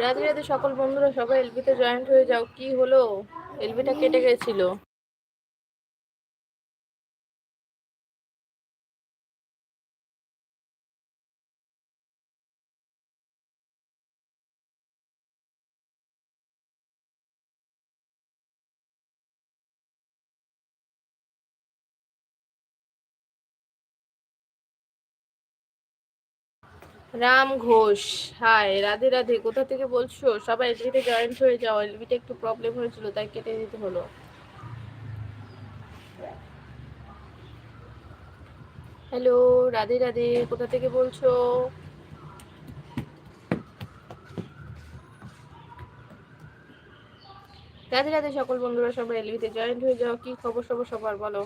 রাধে রাধে সকল বন্ধুরা সবাই এলবিতে জয়েন্ট হয়ে যাও। কি হলো? এলবিটা কেটে গেছিল। রাম ঘোষ। হাই রাধে রাধে, কোথা থেকে বলছো? সবাই এলবিতে জয়েন্ট হয়ে যাও। এলবিতে একটু প্রবলেম হয়েছিল, তাই কেটে দিতে হলো। হ্যালো রাধে রাধে, কোথা থেকে বলছো? রাধে রাধে, সকল বন্ধুরা, সবাই এলবিতে জয়েন্ট হয়ে যাও। কি খবর সবর, সবার বলো।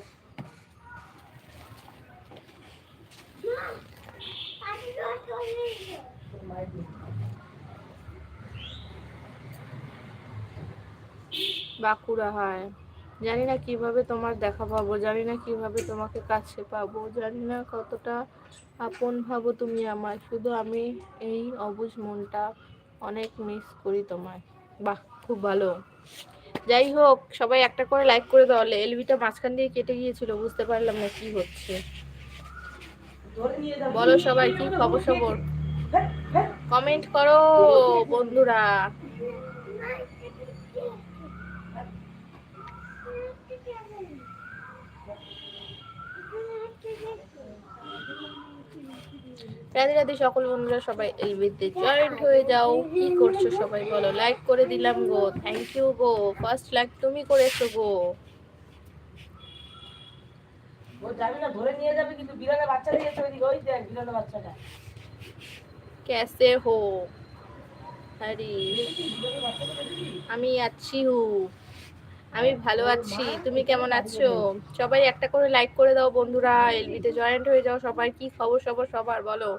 বাঁকুড়া, হয়। জানি না কীভাবে তোমার দেখা পাবো, জানি না কীভাবে তোমাকে কাছে পাবো, জানি না কতটা আপন ভাবো তুমি আমার শুধু আমি এই অবুঝ মনটা অনেক মিস করি তোমায়। বাহ, খুব ভালো। যাই হোক, সবাই একটা করে লাইক করে দাও। এলবিটা মাঝখান দিয়ে কেটে গিয়েছিল, বুঝতে পারলাম না কি হচ্ছে। বলো সবাই, কি খবর সবর? কমেন্ট করো বন্ধুরা। রাধে রাধে সকল বন্ধুরা, সবাই এই বিদ্যে জয়েন্ট হয়ে যাও। কি করছ সবাই বলো? লাইক করে দিলাম গো। থ্যাংক ইউ গো। ফার্স্ট লাইক তুমি করেছ গো। ও যাবে না ধরে নিয়ে যাবে কিন্তু বিড়ালের বাচ্চা দিয়েছে ওইদিকে ওই দেখ বিড়ালের বাচ্চাটা कैसे हो হরি আমি আছি হু আমি ভালো আছি তুমি কেমন আছো সবাই একটা করে লাইক করে দাও বন্ধুরা এলবিতে জয়েন্ট হয়ে যাও সবাই কি খবর সবর সবার বলো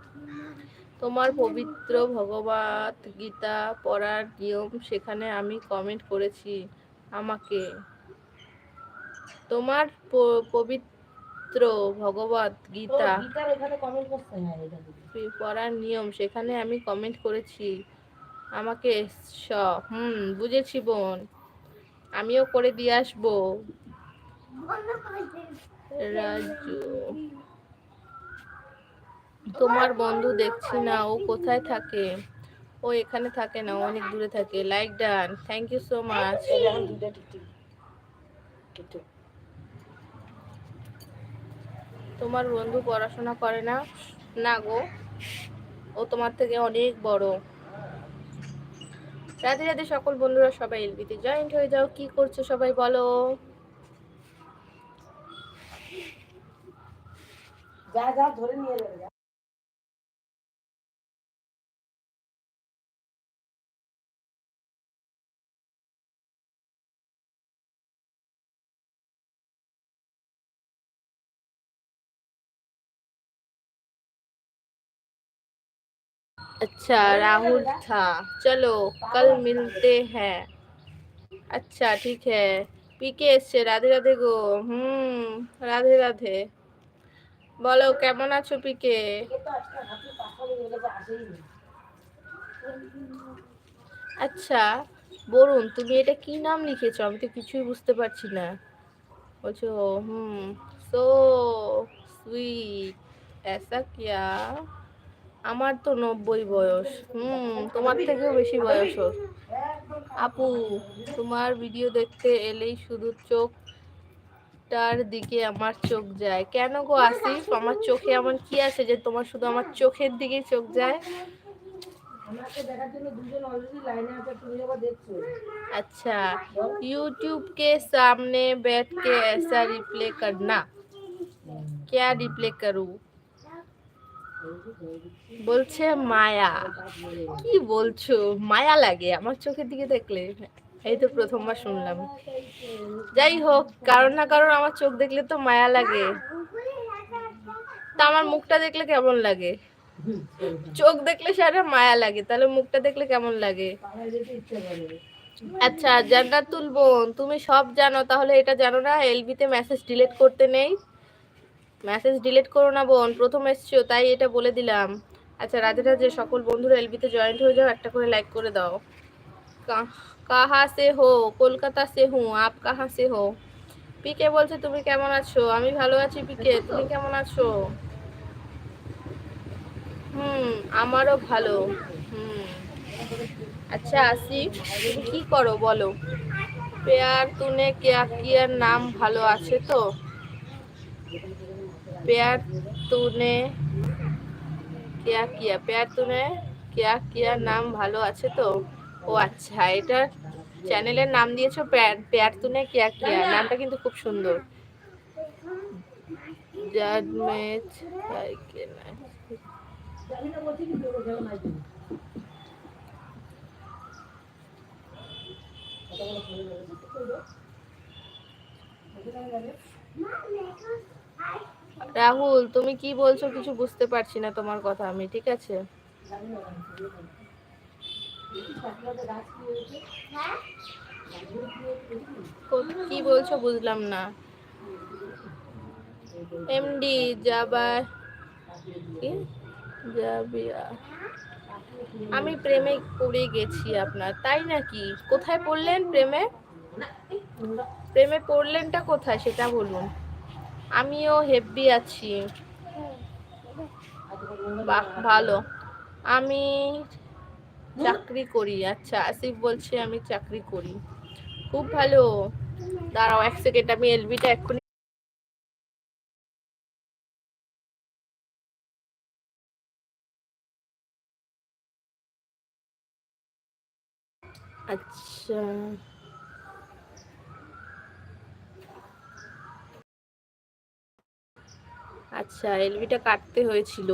তোমার পবিত্র ভগবত গীতা পড়ার নিয়ম সেখানে আমি কমেন্ট করেছি আমাকে তোমার প- পবিত্র ভগবত গীতা। হয়। পড়ার নিয়ম সেখানে আমি কমেন্ট করেছি। আমাকে স- হুম বুঝেছি বোন। আমিও করে দিয়ে আসব। রাজু। তোমার বন্ধু দেখছি না ও কোথায় থাকে? ও এখানে থাকে না অনেক দূরে থাকে। Like done thank you so much এই দেখুন দুইটা টিকটিক কেটে তোমার বন্ধু পড়াশোনা করে না? না গো, ও তোমার থেকে অনেক বড়। রাধে রাধে সকল বন্ধুরা সবাই এলবিতে জয়েন্ট হয়ে যাও। কি করছ সবাই বলো? যা যা, ধরে নিয়ে যাবে अच्छा राहुल था चलो कल मिलते हैं अच्छा ठीक है পিকে এসছে রাধে রাধে গো হুম রাধে রাধে বলো কেমন আছো পিকে এ তো আজকে হাতে পাঁচটা বেজে গেছে, আসেই নি। আচ্ছা বরুণ তুমি এটা কি নাম লিখেছো আমি তো কিছুই বুঝতে পারছি না বলছো হুম সো সুইট ऐसा क्या আমার তো নব্বই বয়স হুম তোমার থেকেও বেশি বয়স ওর আপু তোমার ভিডিও দেখতে এলেই শুধু চোখটার দিকে আমার চোখ যায় কেন গো আসিফ আমার চোখে এমন কি আছে যে তোমার শুধু আমার চোখের দিকেই চোখ যায় আমাকে দেখার জন্য দুজন অলরেডি লাইনে আছে তুমি আবার দেখছো अच्छा यूट्यूब के सामने बैठ के ऐसा रिप्ले करना क्या रिप्ले करूं বলছে মায়া। কি বলছো? মায়া লাগে, আমার চোখের দিকে দেখলে। এই তো প্রথমবার শুনলাম। যাই হোক কারণ না কারণ আমার চোখ দেখলে তো মায়া লাগে। তা আমার মুখটা দেখলে কেমন লাগে? চোখ দেখলে সারা মায়া লাগে, তাহলে মুখটা দেখলে কেমন লাগে? আচ্ছা জান্নাতুল বোন, তুমি সব জানো, তাহলে এটা জানো না, এলবিতে মেসেজ ডিলিট করতে নেই। মেসেজ ডিলিট করো না বোন প্রথম এসছো তাই এটা বলে দিলাম। আচ্ছা রাধে রাধে সকল বন্ধুরা এলবিতে জয়েন্ট হয়ে যাও একটা করে লাইক করে দাও। কাহা সে হো কলকাতা সে হু আপ কাহা সে হো। পিকে বলছে তুমি কেমন আছো? আমি ভালো আছি পিকে তুমি কেমন আছো? হুম আমারও ভালো। হুম। আচ্ছা আসি। তুমি কি করো বলো। পেয়ার তুনে কেয়া কিয়ার নাম ভালো আছে তো? পেয়ার তুনে কেয়া কিয়া, পেয়ার তুনে কেয়া কিয়ার নাম ভালো আছে তো? ও আচ্ছা এটা চ্যানেলের নাম দিয়েছ পেয়ার পেয়ার তুনে কেয়া কিয়া, নামটা কিন্তু খুব সুন্দর। জাজমেট জানি না রাহুল, তুমি কি বলছো? কিছু বুঝতে পারছি না তোমার কথা আমি, ঠিক আছে? কি বলছো বুঝলাম না। এমডি যাবার। যাবিয়া আমি প্রেমে পড়ে গেছি আপনার, তাই নাকি? কোথায় পড়লেন প্রেমে? প্রেমে পড়লেনটা কোথায়, সেটা বলুন। আমিও হেভি আছি। ভালো। আমি চাকরি করি আচ্ছা আসিফ বলছে আমি চাকরি করি। খুব ভালো। দাঁড়াও এক সেকেন্ড আমি এলবিটা এক্ষুনি আচ্ছা। আচ্ছা এলবিটা কাটতে হয়েছিল।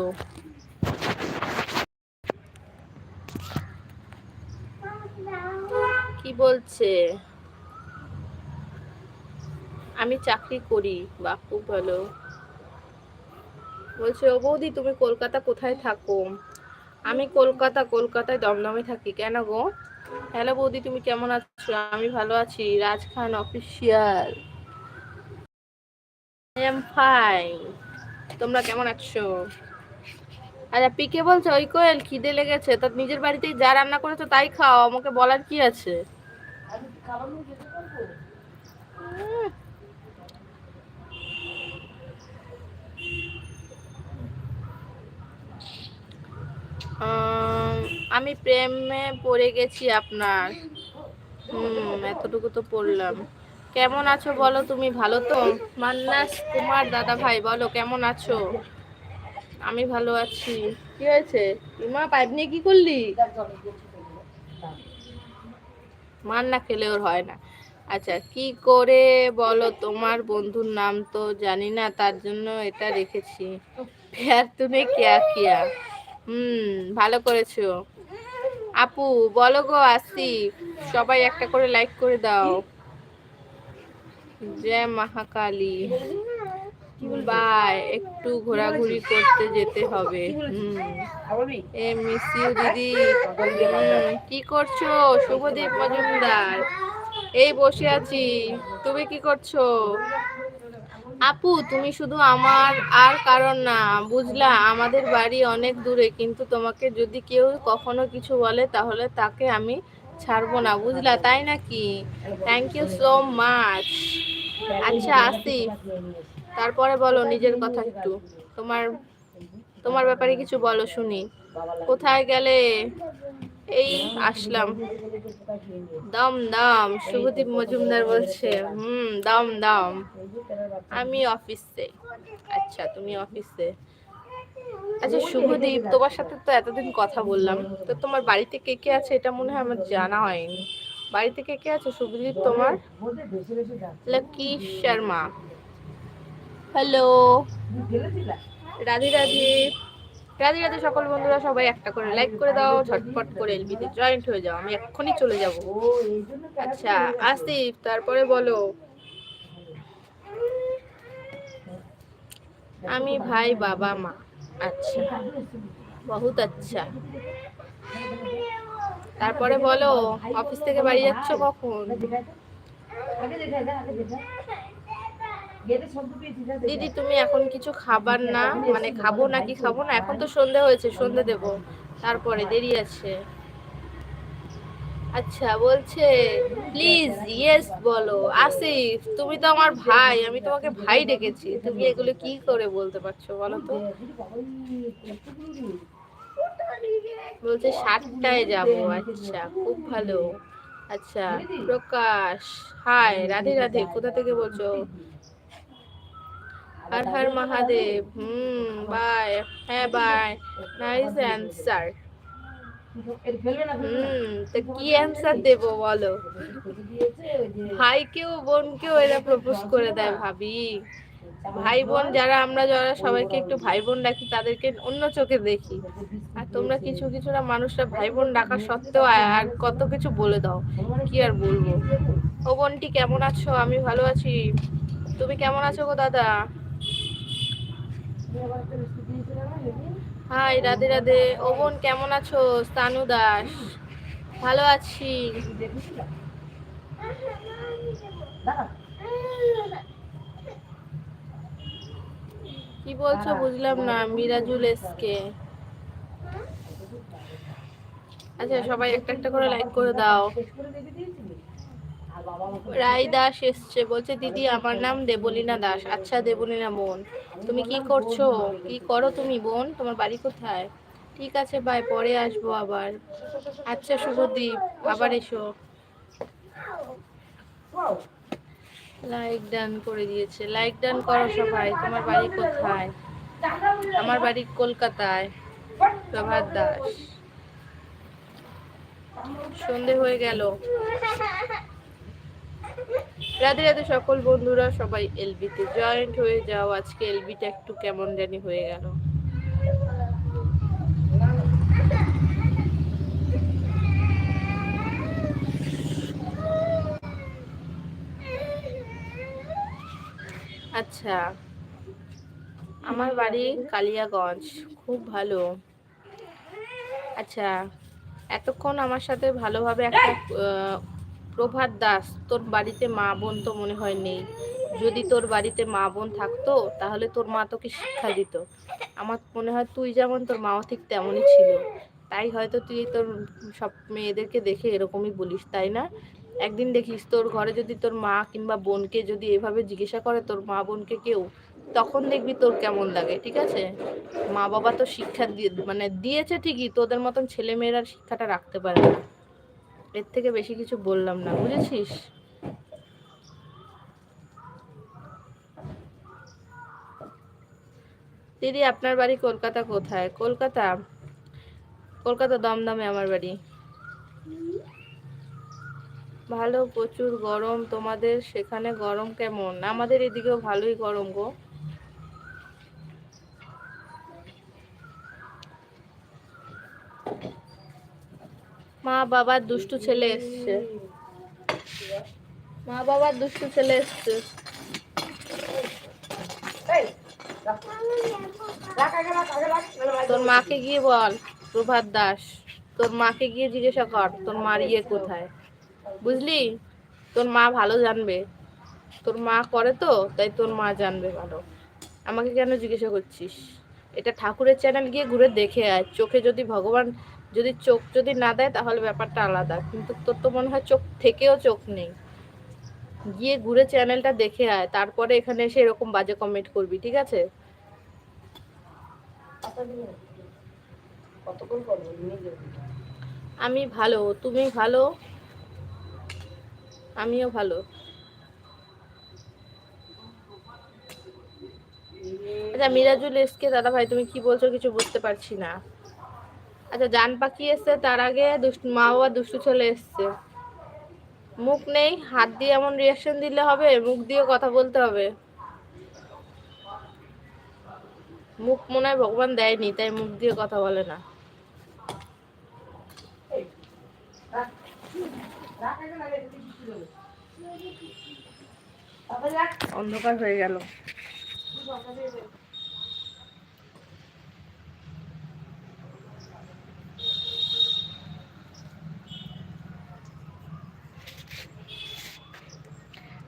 কি বলছে? আমি চাকরি করি বা খুব ভালো। বলছে, ও বৌদি, তুমি কলকাতা কোথায় থাকো? আমি কলকাতা, কলকাতায় দমদমে থাকি। কেন গো? হ্যালো বৌদি, তুমি কেমন আছো? আমি ভালো আছি। Raj Khan official I am fine তোমরা কেমন আছো? আচ্ছা পিকে বলছে, ওই কোয়েল, খিদে লেগেছে। তো নিজের বাড়িতেই যা রান্না করেছ তাই খাও, আমাকে বলার কি আছে? আমি প্রেমে পড়ে গেছি আপনার। হুম, এতটুকু তো পড়লাম। কেমন আছো বলো তুমি? ভালো তো? মান্নাস, কুমার, দাদা ভাই, বলো, কেমন আছো? আমি ভালো আছি। কি হয়েছে? ইমা পাইপ নিয়ে কি করলি? দেখ জলে গেছি দেখব মার না খেলে ওর হয় না। আচ্ছা কি করে বলো? তোমার বন্ধুর নাম তো জানি না, তার জন্য এটা রেখেছি। প্যার, তুমি কিয়া কিয়া? হুম, ভালো করেছ। আপু, বলো গো আসি সবাই একটা করে লাইক করে দাও। জয় মহাকালী। বাই, একটু ঘোরাঘুরি করতে যেতে হবে। এ দিদি। কি করছ? শুভদীপ মজুমদার। এই বসে আছি। তুমি কি করছ? আপু, তুমি শুধু আমার আর কারণ না, বুঝলা? আমাদের বাড়ি অনেক দূরে, কিন্তু তোমাকে যদি কেউ কখনো কিছু বলে, তাহলে তাকে আমি ছাড়বো না, বুঝলা? তাই নাকি? থ্যাংক ইউ সো মাচ আচ্ছা আসি তারপরে বলো নিজের কথা একটু। তোমার তোমার ব্যাপারে কিছু বলো, শুনি। কোথায় গেলে? এই আসলাম। দম দম, শুভদীপ মজুমদার বলছে। হুম, দম দম। আমি অফিসে। আচ্ছা তুমি অফিসে। আচ্ছা শুভদীপ তোমার সাথে তো এতদিন কথা বললাম। তো তোমার বাড়িতে কে কে আছে এটা মনে হয় আমার জানা হয়নি। বাড়িতে কে কে আছে? শুভদীপ তোমার? লাকি শর্মা। হ্যালো রাধে রাধে। রাধে রাধে সকল বন্ধুরা সবাই একটা করে লাইক করে দাও ঝটপট করে এলবিতে জয়েন্ট হয়ে যাও আমি এক্ষুনি চলে যাব। আচ্ছা আসিফ তারপরে বলো। আমি ভাই বাবা মা। আচ্ছা। বহুত আচ্ছা। তারপরে বলো, অফিস থেকে বাড়ি যাচ্ছ কখন? দিদি, তুমি এখন কিছু খাবার না? মানে খাব নাকি খাব না? এখন তো সন্ধে হয়েছে, সন্ধে দেবো। তারপরে দেরি আছে। আচ্ছা বলছে প্লিজ ইয়েস বলো। আসিফ, তুমি তো আমার ভাই, আমি তোমাকে ভাই ডেকেছি। তুমি এগুলো কি করে বলতে পারছ বলো তো? বলছে, সাতটায় যাব আচ্ছা খুব ভালো। আচ্ছা প্রকাশ, হাই, রাধে রাধে, কোথা থেকে বলছো? হর হর মহাদেব, হুম বাই হ্যাঁ বাই নাইস অ্যান্সার তো কি অ্যান্সার দেবো বলো? ভাইকেও বোনকেও এরা প্রপোজ করে দেয় ভাবি। ভাই বোন যারা আমরা যারা সবাইকে একটু ভাই বোন ডাকি তাদেরকে অন্য চোখে দেখি। আর তোমরা কিছু কিছুটা মানুষরা ভাই বোন ডাকা সত্ত্বেও আর কত কিছু বলে দাও কি আর বলব? ও বোনটি কেমন আছো? আমি ভালো আছি। তুমি কেমন আছো গো দাদা? হাই, রাধে রাধে। ও কেমন আছো? স্তানু দাস। ভালো আছি। কি বলছো? বুঝলাম না, মিরাজুল এসকে। আচ্ছা সবাই একটা একটা করে লাইক করে দাও। রাই দাস এসছে, বলছে, দিদি, আমার নাম দেবলীনা দাস। আচ্ছা দেবলীনা বোন, তুমি কি করছ? কি করো তুমি বোন? তোমার বাড়ি কোথায়? ঠিক আছে বাই পরে আসব আবার। আচ্ছা শুভদীপ, আবার এসো। লাইক ডান করে দিয়েছে। লাইক ডান করো সবাই, তোমার বাড়ি কোথায়? আমার বাড়ি কলকাতায়। প্রভাত দাস। সন্ধে হয়ে গেল। রাধে রাধে সকল বন্ধুরা, সবাই এলবিতে জয়েন্ট হয়ে যাও। আজকে এলবিটা একটু কেমন জানি হয়ে গেল। আচ্ছা আমার বাড়ি কালিয়াগঞ্জ, খুব ভালো। আচ্ছা এতক্ষণ আমার সাথে ভালোভাবে একটা প্রভাত দাস, তোর বাড়িতে মা বোন তো মনে হয় নেই। যদি তোর বাড়িতে মা বোন থাকতো, তাহলে তোর মা তোকে শিক্ষা দিত। আমার মনে হয় তুই যেমন তোর মাও ঠিক তেমনই ছিল। তাই হয়তো তুই তোর সব মেয়েদেরকে দেখে এরকমই বলিস, তাই না? একদিন দেখিস তোর ঘরে যদি তোর মা কিংবা বোনকে যদি এভাবে জিজ্ঞাসা করে তোর মা বোনকে কেউ, তখন দেখবি তোর কেমন লাগে, ঠিক আছে? মা বাবা তো শিক্ষা দিয়ে মানে দিয়েছে ঠিকই, তোদের মতন ছেলে মেয়েরা শিক্ষাটা রাখতে পারে না। এর থেকে বেশি কিছু বললাম না, বুঝেছিস? দিদি, আপনার বাড়ি কলকাতা কোথায়? কলকাতা? কলকাতা দমদমে আমার বাড়ি। ভালো প্রচুর গরম, তোমাদের সেখানে গরম কেমন? আমাদের এদিকেও ভালোই গরম গো। মা বাবার দুষ্টু ছেলে এসছে। মা বাবার দুষ্টু ছেলে এসছে। বাইরে তোর মাকে গিয়ে বল প্রভাত দাস। তোর মাকে গিয়ে জিজ্ঞাসা কর তোর মার ইয়ে কোথায়। বুঝলি? তোর মা ভালো জানবে। তোর মা করে তো তাই তোর মা জানবে ভালো। আমাকে কেন জিজ্ঞাসা করছিস? এটা ঠাকুরের চ্যানেল গিয়ে ঘুরে দেখে আয়। চোখে যদি ভগবান যদি চোখ যদি না দেয় তাহলে ব্যাপারটা আলাদা। কিন্তু তোর তো মনে হয় চোখ থেকেও চোখ নেই। গিয়ে ঘুরে চ্যানেলটা দেখে আয়, তারপরে এখানে এসে এরকম বাজে কমেন্ট করবি, ঠিক আছে? আমি ভালো, তুমি ভালো, আমিও ভালো। আচ্ছা মিরাজুল এসকে দাদা ভাই তুমি কি বলছো কিছু বুঝতে পারছি না। আচ্ছা জান পাখি এসছে তার আগে দুষ্টু, মা বাবা দুষ্টু চলে এসছে। মুখ নেই, হাত দিয়ে এমন রিয়াকশন দিলে হবে, মুখ দিয়ে কথা বলতে হবে। মুখ মনে হয় ভগবান দেয়নি, তাই মুখ দিয়ে কথা বলে না। অন্ধকার হয়ে গেল।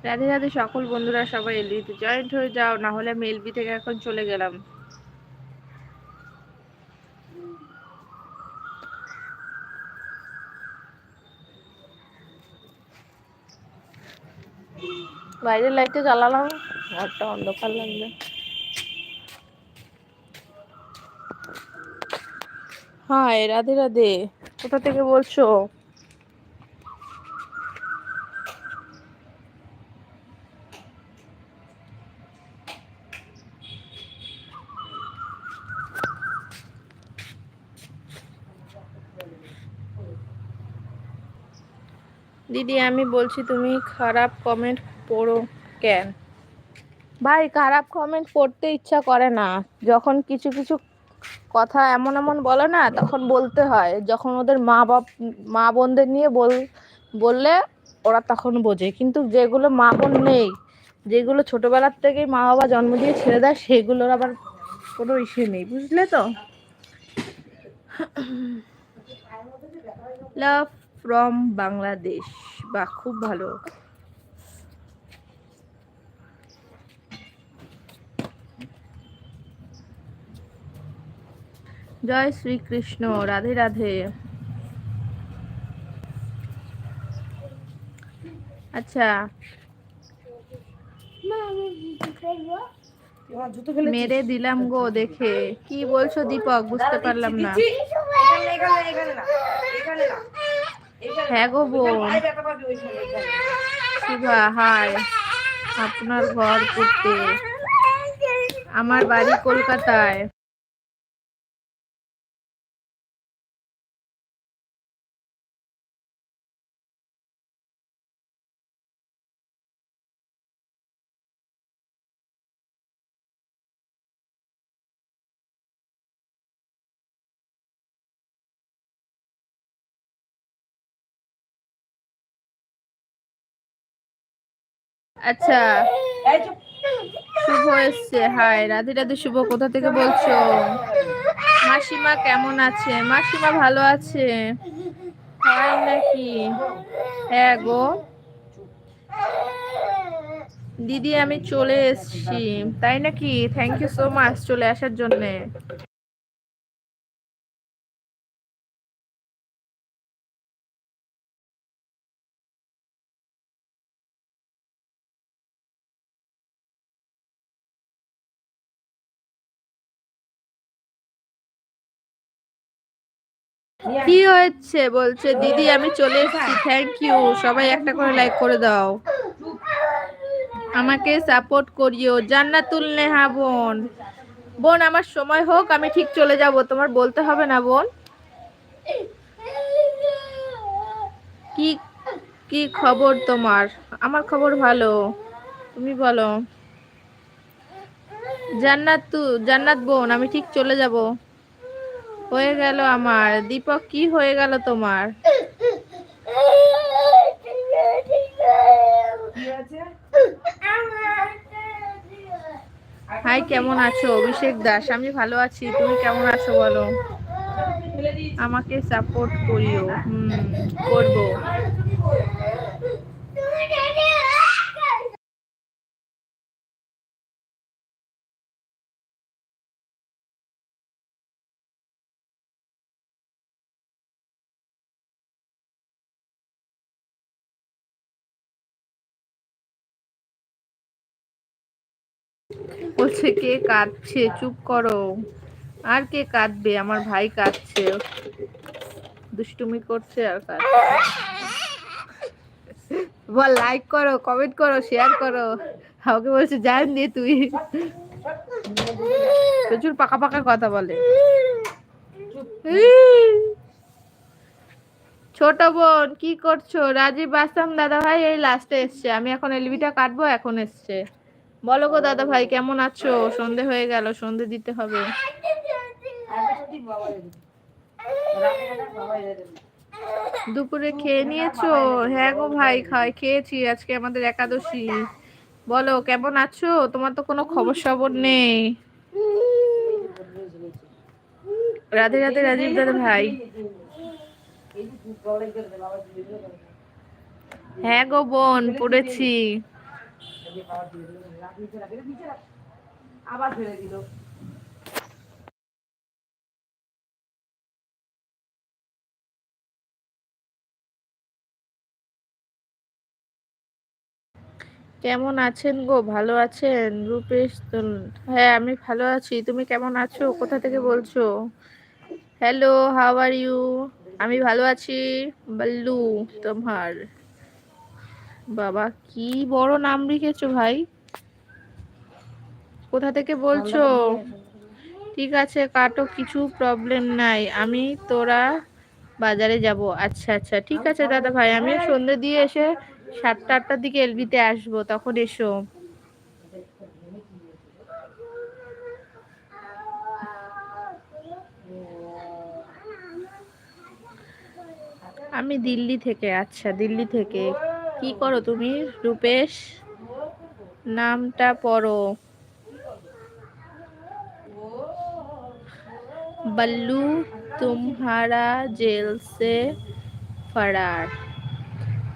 রাধে রাধে সকল বন্ধুরা সবাই এলবিতে জয়েন্ট হয়ে যাও, না হলে আমি এলবি থেকে এখন চলে গেলাম। বাইরের লাইটটা জ্বালালাম, ঘরটা অন্ধকার লাগবে। হাই রাধে রাধে, কোথা থেকে বলছো? দিদি আমি বলছি, তুমি খারাপ কমেন্ট পড়ো কেন? ভাই, খারাপ কমেন্ট পড়তে ইচ্ছা করে না। যখন কিছু কিছু কথা এমন এমন বলে না, তখন বলতে হয়। যখন ওদের মা বাপ, মা বোনদের নিয়ে বল, বললে ওরা তখন বোঝে। কিন্তু যেগুলো মা বোন নেই, যেগুলো ছোটবেলার থেকেই মা বাবা জন্ম দিয়ে ছেড়ে দেয়, সেগুলোর আবার কোনো ইস্যু নেই। বুঝলে তো? লাভ ফ্রম বাংলাদেশ বাহ খুব ভালো। জয় শ্রীকৃষ্ণ রাধে রাধে। আচ্ছা। তোমার জুতো ফেলে মেরে দিলাম গো দেখে। কি বলছো দীপক? বুঝতে পারলাম না। হ্যাঁ গো বোন। শুভা হাই। আপনার ঘর করতে আমার বাড়ি কলকাতায়। আচ্ছা। শুভ এসছে, হাই, রাধে রাধে, শুভ। কোথা থেকে বলছো? মাসিমা কেমন আছে? মাসিমা ভালো আছে? হয় নাকি? হ্যাঁ গো। দিদি, আমি চলে এসেছি। তাই নাকি? থ্যাংক ইউ সো মাচ চলে আসার জন্যে। কি হয়েছে? বলছে, দিদি, আমি চলে এসেছি থ্যাংক ইউ সবাই একটা করে লাইক করে দাও। আমাকে সাপোর্ট করিও। জান্নাতুল নেহা বোন। বোন, আমার সময় হোক, আমি ঠিক চলে যাব। তোমার বলতে হবে না, বোন। কি কি খবর তোমার? আমার খবর ভালো। তুমি বলো। জান্নাত জান্নাত বোন, আমি ঠিক চলে যাব। হয়ে গেল আমার। দীপক, কি হয়ে গেল তোমার? হাই, কেমন আছো? অভিষেক দাস, আমি ভালো আছি। তুমি কেমন আছো বলো? আমাকে সাপোর্ট করিও। হুম, করব। বলছে, কে কাঁদছে? চুপ করো। আর কে কাঁদবে? আমার ভাই কাঁদছে। দুষ্টুমি করছে আর কাঁদছে। বল লাইক করো কমেন্ট করো শেয়ার করো। আমাকে বলছে, জান দিয়ে তুই। প্রচুর পাকা পাকা কথা বলে। ছোট বোন, কি করছ? রাজীব আসাম দাদা ভাই এই লাস্টে এসছে। আমি এখন এলবিটা কাটবো, এখন এসছে। বলো গো দাদা ভাই, কেমন আছো? সন্ধে হয়ে গেল, সন্ধে দিতে হবে। দুপুরে খেয়ে নিয়েছো? হ্যাঁ গো ভাই, খাই, খেয়েছি। আজকে আমাদের একাদশী। বলো, কেমন আছো? তোমার তো কোনো খবর সবর নেই। রাধে রাধে, রাজীব দাদা ভাই। হ্যাঁ গো বোন, পড়েছি। আবার ফেলে দিল। কেমন আছেন গো? ভালো আছেন? রূপেশ হ্যাঁ আমি ভালো আছি। তুমি কেমন আছো? কোথা থেকে বলছো? হ্যালো হাউ আর ইউ আমি ভালো আছি, বল্লু তোমার। বাবা, কি বড় নাম লিখেছো ভাই? কোথা থেকে বলছো? ঠিক আছে কাটো কিছু প্রবলেম নাই। আমি তোরা বাজারে যাব। আচ্ছা আচ্ছা ঠিক আছে দাদা ভাই। আমি সন্ধ্যে দিয়ে এসে সাতটা আটটার দিকে এলবিতে আসব। তখন এসো। আমি দিল্লি থেকে। আচ্ছা দিল্লি থেকে। কি করো তুমি? রূপেশ? নামটা পড়ো। बल्लू तुम्हारा জেল সে ফরার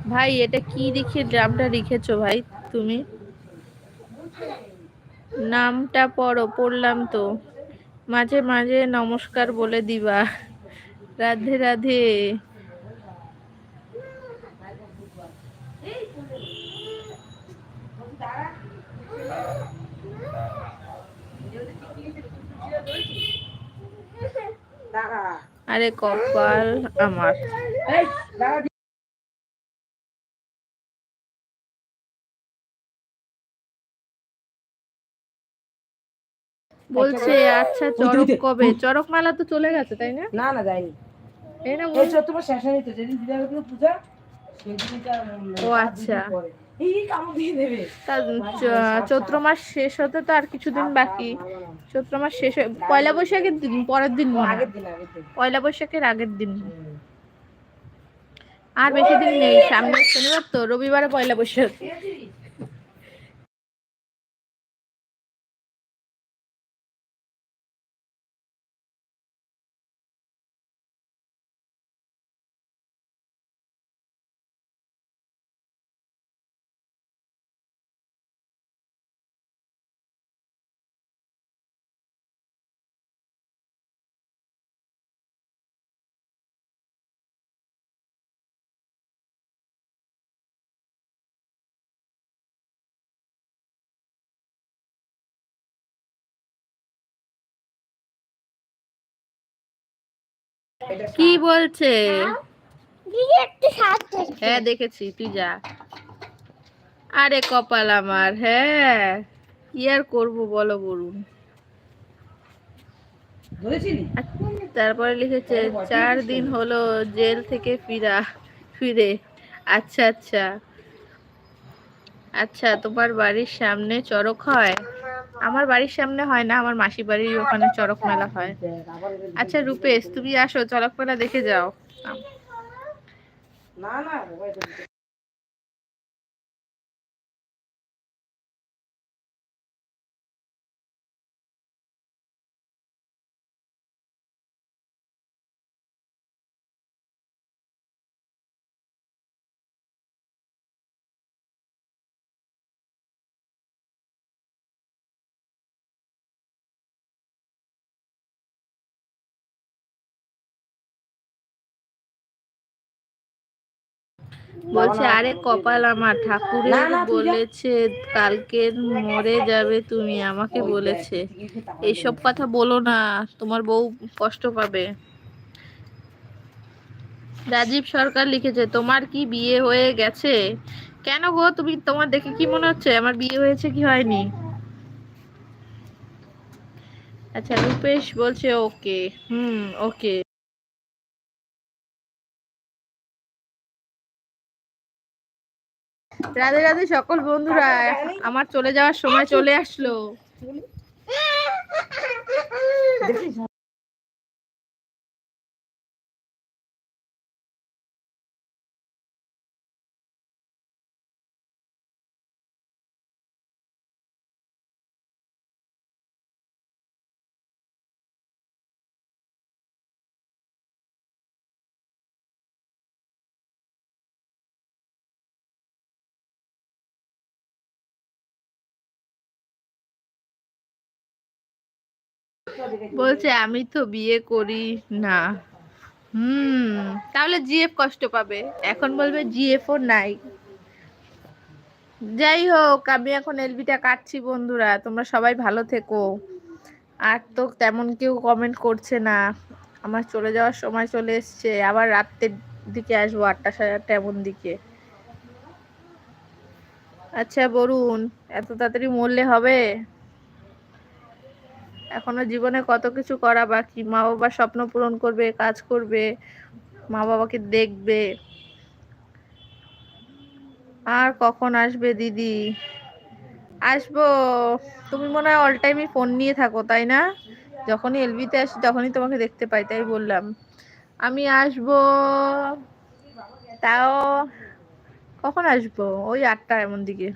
ভাই এটা কি লিখে নামটা লিখেছো ভাই তুমি নামটা পড়ো পড়লাম তো মাঝে মাঝে নমস্কার বলে দিবা রাধে রাধে আরে কপাল আমার। বলছে আচ্ছা চড়ক কবে? চড়ক মেলা তো চলে গেছে তাই না? না না যায়নি। এই না চৈত্র মাস শেষ হয়নি তো যেদিন দিদা পূজা ও আচ্ছা। চৈত্র মাস শেষ হতে তো আর কিছুদিন বাকি। চৈত্র মাস শেষ হয়ে পয়লা বৈশাখের দিন পরের দিন পয়লা বৈশাখের আগের দিন। আর বেশি দিন নেই সামনে শনিবার তো রবিবারে পয়লা বৈশাখ। কি বলছে? হ্যাঁ দেখেছি তুই যা। আরে কপাল আমার হ্যাঁ। কি আর করব বলো বলুন। তারপরে লিখেছে চার দিন হলো জেল থেকে ফিরা ফিরে। আচ্ছা আচ্ছা। আচ্ছা তোমার বাড়ির সামনে চড়ক হয়? আমার বাড়ির সামনে হয় না আমার মাসি বাড়ির ওখানে চড়ক মেলা হয়। আচ্ছা রূপেশ তুমি আসো চড়ক মেলা দেখে যাও না না বলছে আরে কপাল আমার ঠাকুরের। বলেছে কালকে মরে যাবে তুমি আমাকে বলেছে। এইসব কথা বলো না তোমার বউ কষ্ট পাবে। রাজীব সরকার লিখেছে তোমার কি বিয়ে হয়ে গেছে? কেন গো তুমি তোমার দেখে কি মনে হচ্ছে? আমার বিয়ে হয়েছে কি হয়নি? আচ্ছা রূপেশ বলছে ওকে হুম ওকে। রাধে রাধে সকল বন্ধুরা আমার চলে যাওয়ার সময় চলে আসলো। বলছে, আমি তো বিয়ে করি না। হুম, তাহলে জিএফ কষ্ট পাবে। এখন বলবে জিএফও নাই। যাই হোক, আমি এখন এলবিটা কাটছি বন্ধুরা, তোমরা সবাই ভালো থেকো। আর তো তেমন কেউ কমেন্ট করছে না। আমার চলে যাওয়ার সময় চলে এসছে, আবার রাত্রের দিকে আসব, আটটা সাড়ে আটটা এমন দিকে। আচ্ছা বরুণ, এত তাড়াতাড়ি মরলে হবে? এখনও জীবনে কত কিছু করা বাকি? মা বাবার স্বপ্ন পূরণ করবে, কাজ করবে, মা বাবাকে দেখবে। আর কখন আসবে দিদি? আসব। তুমি মনে হয় অল টাইমই ফোন নিয়ে থাকো, তাই না? যখনই এলবিতে আসি তখনই তোমাকে দেখতে পাই, তাই বললাম। আমি আসব। তাও কখন আসব? ওই আটটা এমন দিকে।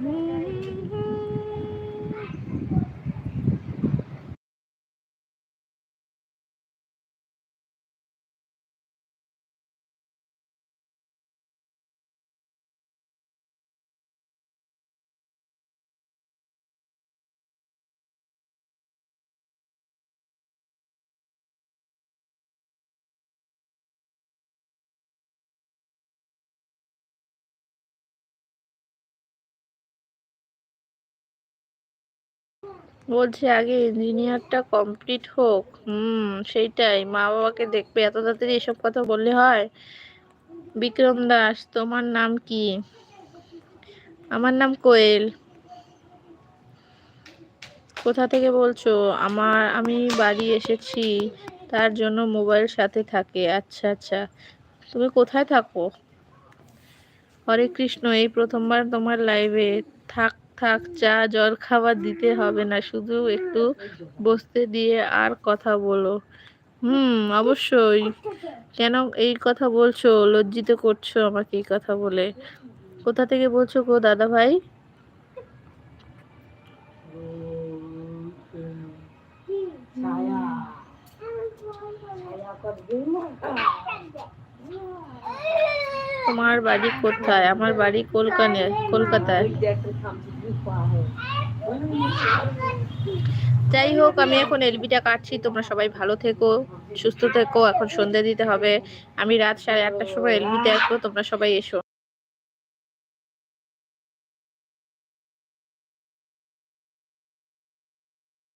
Mm. বলছে, আগে ইঞ্জিনিয়ারটা কমপ্লিট হোক। হুম, সেইটাই। মা বাবাকে দেখবে। এত তাড়াতাড়ি এসব কথা বললে হয়? বিক্রম দাস, তোমার নাম কি? আমার নাম কোয়েল। কোথা থেকে বলছো? আমার, আমি বাড়ি এসেছি। তার জন্য মোবাইল সাথে থাকে। আচ্ছা আচ্ছা। তুমি কোথায় থাকো? হরে কৃষ্ণ, এই প্রথমবার তোমার লাইভে থাক থাক, চা, জল খাবার দিতে হবে না, শুধু একটু বসতে দিয়ে আর কথা বলো। হুম, অবশ্যই। কেন এই কথা বলছো? লজ্জিত করছ আমাকে এই কথা বলে। কোথা থেকে বলছো গো দাদা ভাই তোমার বাড়ি কোথায়? আমার বাড়ি কলকাতায় কলকাতায়। যাই হোক, আমি এখন এলবিটা কাটছি। তোমরা সবাই ভালো থেকো, সুস্থ থেকো। এখন সন্ধ্যা দিতে হবে। আমি রাত সাড়ে আটটার সময় এলবিতে আসব, তোমরা সবাই এসো।